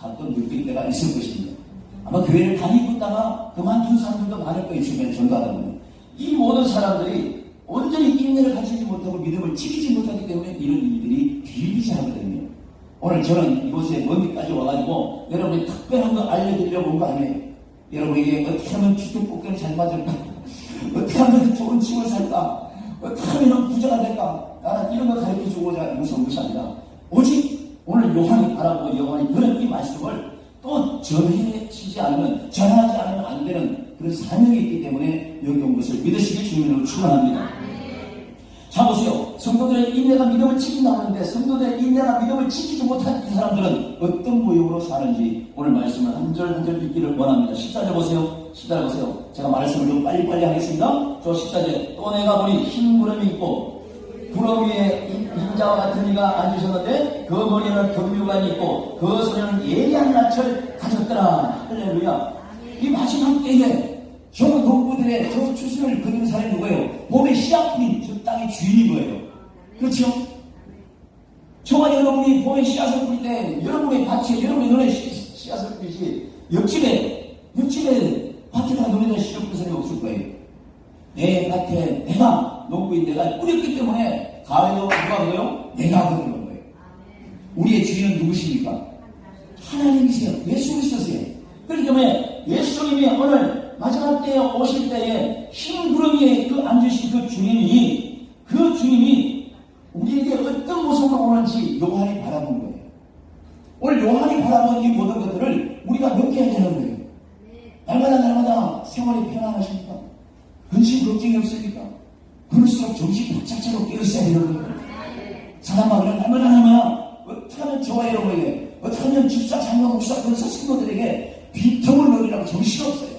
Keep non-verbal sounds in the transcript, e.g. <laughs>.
갔던 때가 있을 것입니다. 아마 교회를 다니고 있다가 그만둔 사람들도 많을 거예요. 주변에 전도하다 보면. 이 모든 사람들이 온전히 인내를 가지지 못하고 믿음을 지키지 못하기 때문에 이런 일들이 비일비재 하거든요. 오늘 저는 이곳에 먼데까지 와가지고 여러분이 특별한 거 알려드리려고 온 거 아니에요. 여러분에게 어떻게 하면 주택복귀를 잘 맞을까? <laughs> 어떻게 하면 좋은 집을 살까? 어떻게 하면 부자가 될까? 나는 이런 거 가르쳐 주고자 온 것이 아니라 오직 오늘 요한이 바라보고 요한이 그런 이 말씀을 또 전해지지 않으면 전하지 않으면 안 되는 그런 사명이 있기 때문에 여기 온 것을 믿으시길 주님으로 축원합니다. 자 보세요. 성도들의 인내가 믿음을 지킨다고 하는데 성도들의 인내가 믿음을 지키지 못한 이 사람들은 어떤 모욕으로 사는지 오늘 말씀을 한 절 한 절 읽기를 원합니다. 14절 보세요. 14절 보세요. 제가 말씀을 좀 빨리빨리 하겠습니다. 저 14절 또 내가 보니 흰 구름이 있고 구름 위에 인- 인자와 같은 이가 앉으셨는데 그 머리에는 금류관이 있고 그 소리는 예리한 낯을 가졌더라. 할렐루야. 이 마지막 때에 저 농부들의 저 추수를 그리는 사람이 누구예요? 봄의 씨앗뿐인 저 땅의 주인인 거예요. 그렇죠? 저와 여러분이 봄에 씨앗을 뿌릴 때 여러분의 밭에 여러분의 눈에 씨- 씨앗을 뿌리지 옆집에 옆집에 밭에다 놓으면 씨앗 뿌린 사람이 없을 거예요. 내 밭에 내가 농부인 내가 뿌렸기 때문에 가을에도 누가 그래요? 내가 그러는 거예요. 우리의 주인은 누구십니까? 하나님이세요. 예수 그리스도세요. 그렇기 때문에 예수님이 오늘 마지막 때에 오실 때에 흰 구름 위에 그 앉으신 그 주님이 그 주님이 우리에게 어떤 모습으로 오는지 요한이 바라본 거예요. 오늘 요한이 바라본 이 모든 것들을 우리가 해야 되는 거예요. 날마다 날마다 생활이 편안하십니까? 근심 걱정이 없습니까? 그럴수록 정신 바짝 차고 깨어 있어야 되는 거예요. 사람마다 날마다 날마다 어떻게 하면 저와 여러분에게 어떻게 하면 집사, 장로, 목사, 권사, 성도들에게 빈통을 넣으라고 정신없어요.